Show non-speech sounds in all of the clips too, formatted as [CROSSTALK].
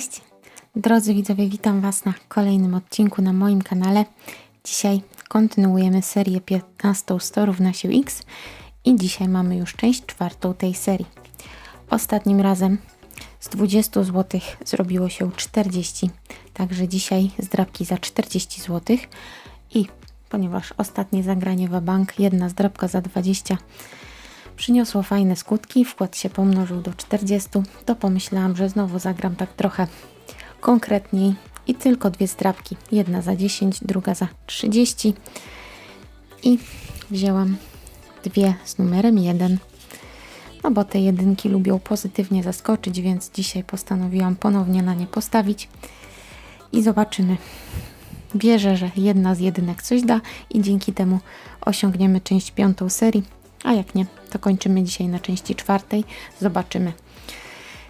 Cześć! Drodzy widzowie, witam Was na kolejnym odcinku na moim kanale. Dzisiaj kontynuujemy serię 15 storów na sił X i dzisiaj mamy już część czwartą tej serii. Ostatnim razem z 20 zł zrobiło się 40, także dzisiaj zdrabki za 40 zł i ponieważ ostatnie zagranie w bank, jedna zdrabka za 20 przyniosło fajne skutki, wkład się pomnożył do 40, to pomyślałam, że znowu zagram tak trochę konkretniej i tylko dwie zdrabki. Jedna za 10, druga za 30 i wzięłam dwie z numerem 1. No bo te jedynki lubią pozytywnie zaskoczyć, więc dzisiaj postanowiłam ponownie na nie postawić i zobaczymy. Wierzę, że jedna z jedynek coś da i dzięki temu osiągniemy część piątą serii, a jak nie, to kończymy dzisiaj na części czwartej. Zobaczymy.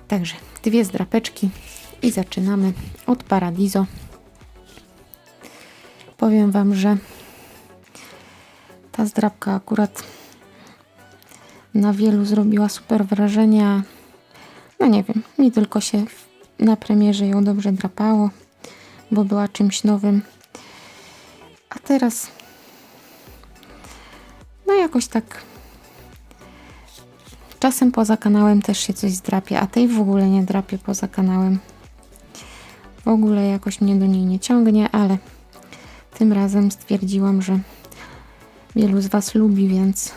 Także dwie zdrapeczki i zaczynamy od Paradiso. Powiem Wam, że ta zdrapka akurat na wielu zrobiła super wrażenie. No nie wiem, mi tylko się na premierze ją dobrze drapało, bo była czymś nowym. A teraz no jakoś tak czasem poza kanałem też się coś zdrapie, a tej w ogóle nie drapie poza kanałem. W ogóle jakoś mnie do niej nie ciągnie, ale tym razem stwierdziłam, że wielu z Was lubi, więc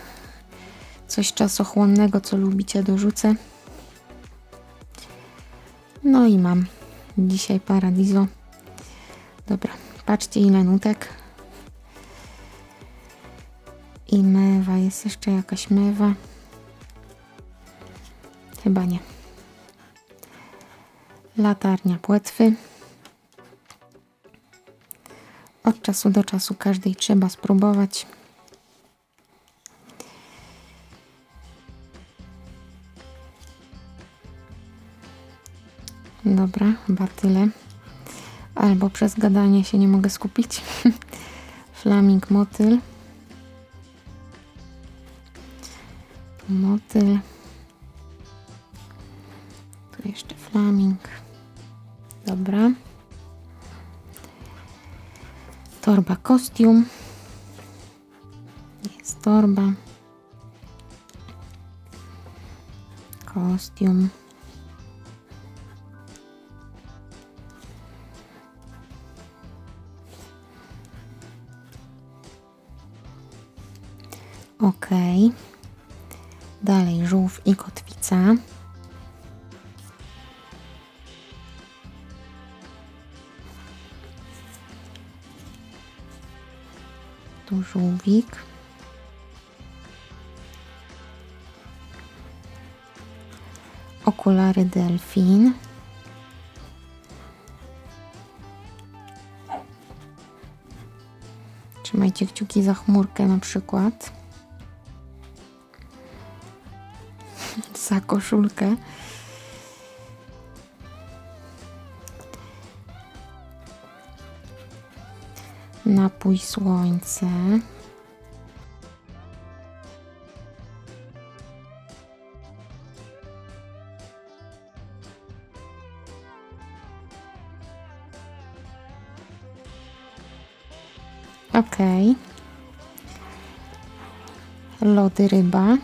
coś czasochłonnego, co lubicie, dorzucę. No i mam dzisiaj Paradiso. Dobra, patrzcie ile nutek. I mewa, jest jeszcze jakaś mewa. Chyba nie. Latarnia płetwy. Od czasu do czasu każdej trzeba spróbować. Dobra, chyba tyle. Albo przez gadanie się nie mogę skupić. [LAUGHS] Flaming motyl. Motyl. Flaming. Dobra. Torba kostium. Jest torba. Kostium. Ok. Dalej żółw i kotwica. Tu żółwik. Okulary delfin. Trzymajcie kciuki za chmurkę na przykład. [LAUGHS] za koszulkę. Napój słońce. Ok. Lody ryba.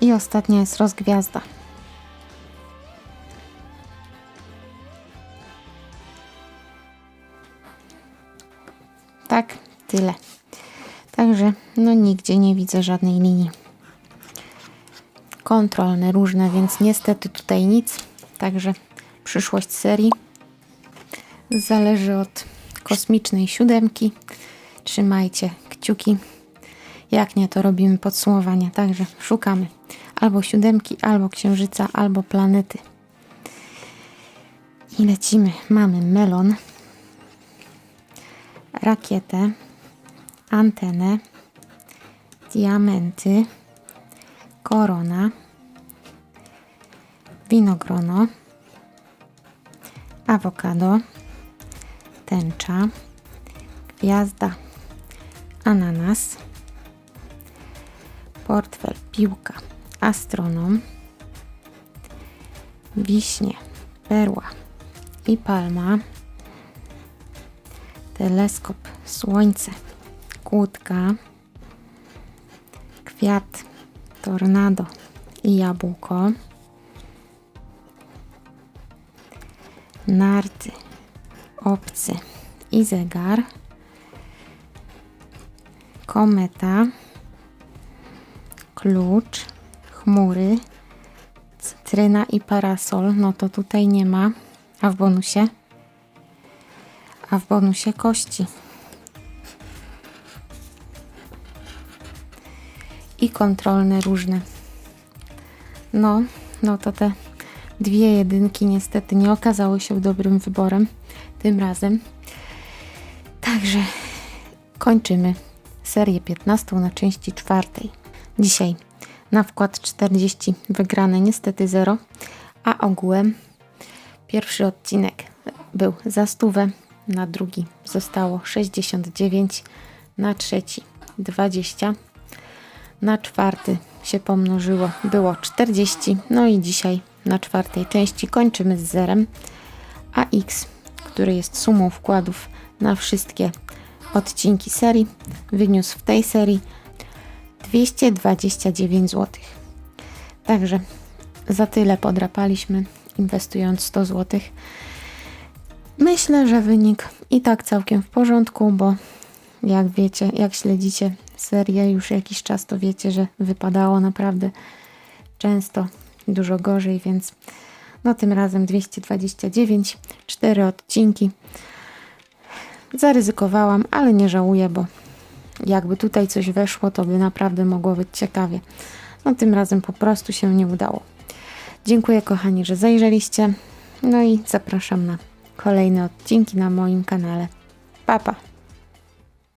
I ostatnia jest rozgwiazda. Tak, tyle. Także no nigdzie nie widzę żadnej linii. Kontrolne różne, więc niestety tutaj nic. Także przyszłość serii zależy od kosmicznej siódemki. Trzymajcie kciuki. Jak nie, to robimy podsumowania. Także szukamy albo siódemki, albo księżyca, albo planety. I lecimy. Mamy melon, rakietę, antenę, diamenty, korona, Winogrono. Awokado. Tęcza. Gwiazda. Ananas. Portfel. Piłka. Astronom. Wiśnie. Perła. I palma. Teleskop. Słońce. Kłódka. Kwiat. Tornado. I jabłko. narty, obcy i zegar, kometa, klucz, chmury, cytryna i parasol. No to tutaj nie ma. A w bonusie? A w bonusie kości. I kontrolne różne. No, no to te Dwie jedynki niestety nie okazały się dobrym wyborem tym razem. Także kończymy serię 15 na części czwartej. Dzisiaj na wkład 40 wygrane niestety 0, a ogółem pierwszy odcinek był za stówę, na drugi zostało 69, na trzeci 20, na czwarty się pomnożyło, było 40, no i dzisiaj na czwartej części kończymy z zerem, a x, który jest sumą wkładów na wszystkie odcinki serii, wyniósł w tej serii 229 zł. Także za tyle podrapaliśmy, inwestując 100 zł. Myślę, że wynik i tak całkiem w porządku, bo jak wiecie, jak śledzicie serię już jakiś czas, to wiecie, że wypadało naprawdę często dużo gorzej, więc no tym razem 229, 4 odcinki. Zaryzykowałam, ale nie żałuję, bo jakby tutaj coś weszło, to by naprawdę mogło być ciekawie. No tym razem po prostu się nie udało. Dziękuję kochani, że zajrzeliście. No i zapraszam na kolejne odcinki na moim kanale. Papa. Pa.